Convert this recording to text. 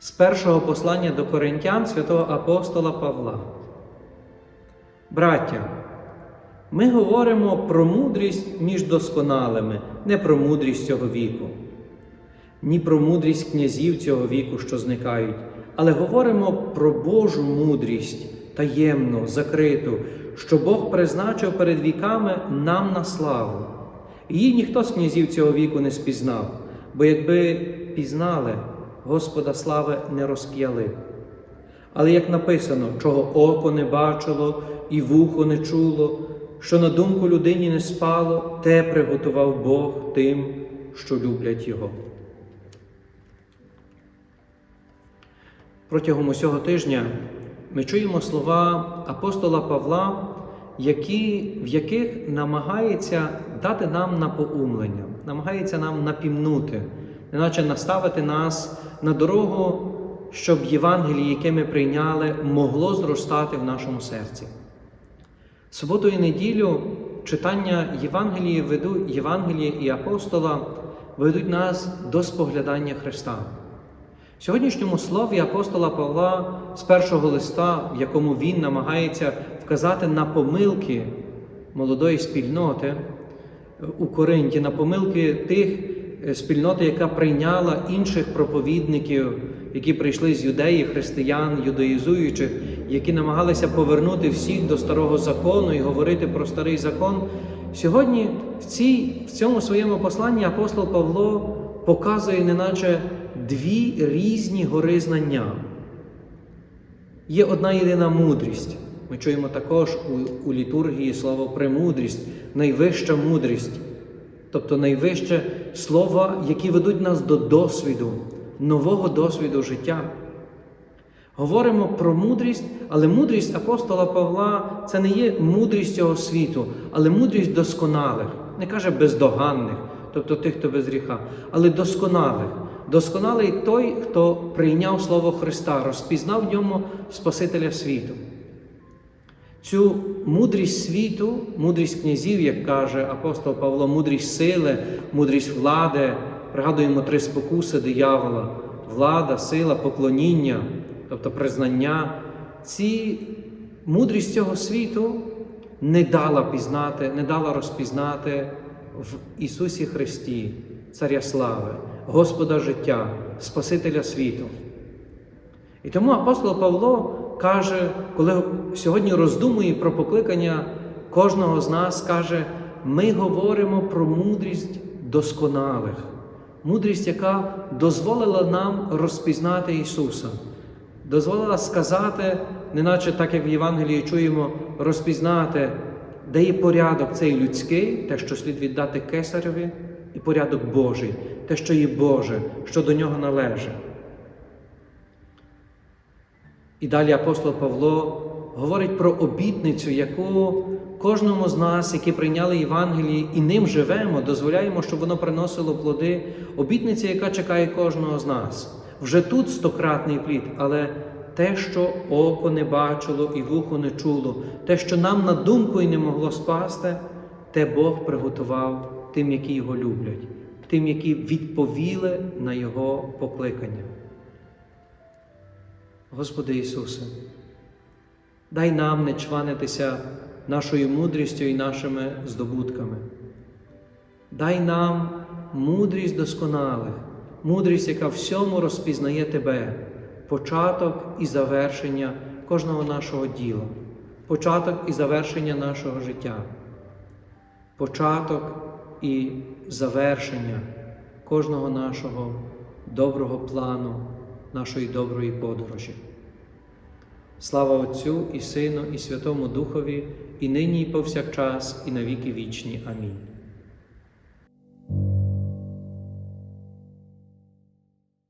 З першого послання до Коринтян святого апостола Павла. Браття, ми говоримо про мудрість між досконалими, не про мудрість цього віку, ні про мудрість князів цього віку, що зникають, але говоримо про Божу мудрість, таємну, закриту, що Бог призначив перед віками нам на славу. Її ніхто з князів цього віку не спізнав, бо якби пізнали, Господа слави не розп'яли. Але як написано, чого око не бачило і вухо не чуло, що на думку людині не спало, те приготував Бог тим, що люблять Його. Протягом усього тижня ми чуємо слова апостола Павла, які, в яких намагається дати нам напоумлення, намагається нам напімнути, неначе наставити нас на дорогу, щоб Євангеліє, яке ми прийняли, могло зростати в нашому серці. Суботу і неділю читання Євангелії веду, Євангелія і апостола ведуть нас до споглядання Христа. В сьогоднішньому слові апостола Павла з першого листа, в якому він намагається вказати на помилки молодої спільноти у Коринті, на помилки тих спільноти, яка прийняла інших проповідників, які прийшли з юдеї, християн, юдаїзуючих, які намагалися повернути всіх до старого закону і говорити про старий закон. Сьогодні в, цій, в цьому своєму посланні апостол Павло показує, неначе дві різні гори знання. Є одна єдина мудрість. Ми чуємо також у, у літургії слово премудрість, найвища мудрість, тобто найвище слова, які ведуть нас до досвіду, нового досвіду життя. Говоримо про мудрість, але мудрість апостола Павла це не є мудрість цього світу, але мудрість досконалих, не каже бездоганних, тобто тих, хто без гріха, але досконалих. Досконалий той, хто прийняв Слово Христа, розпізнав в ньому Спасителя світу. Цю мудрість світу, мудрість князів, як каже апостол Павло, мудрість сили, мудрість влади, пригадуємо три спокуси диявола, влада, сила, поклоніння, тобто признання. Ці мудрість цього світу не дала пізнати, не дала розпізнати в Ісусі Христі, Царя Слави, Господа життя, Спасителя світу. І тому апостол Павло каже, коли сьогодні роздумує про покликання кожного з нас, каже, ми говоримо про мудрість досконалих, мудрість, яка дозволила нам розпізнати Ісуса, дозволила сказати, неначе так як в Євангелії чуємо, розпізнати, де є порядок цей людський, те, що слід віддати кесареві, і порядок Божий, те, що є Боже, що до нього належить. І далі апостол Павло говорить про обітницю, яку кожному з нас, які прийняли Євангеліє і ним живемо, дозволяємо, щоб воно приносило плоди. Обітниця, яка чекає кожного з нас. Вже тут стократний плід, але те, що око не бачило і вухо не чуло, те, що нам на думку і не могло спасти, те Бог приготував тим, які його люблять, тим, які відповіли на Його покликання. Господи Ісусе, дай нам не чванитися нашою мудрістю і нашими здобутками. Дай нам мудрість досконалих, мудрість, яка всьому розпізнає Тебе, початок і завершення кожного нашого діла. початок і завершення нашого життя, початок і завершення кожного нашого доброго плану, нашої доброї подорожі. Слава Отцю і Сину, і Святому Духові, і нині, і повсякчас, і на віки вічні. Амінь.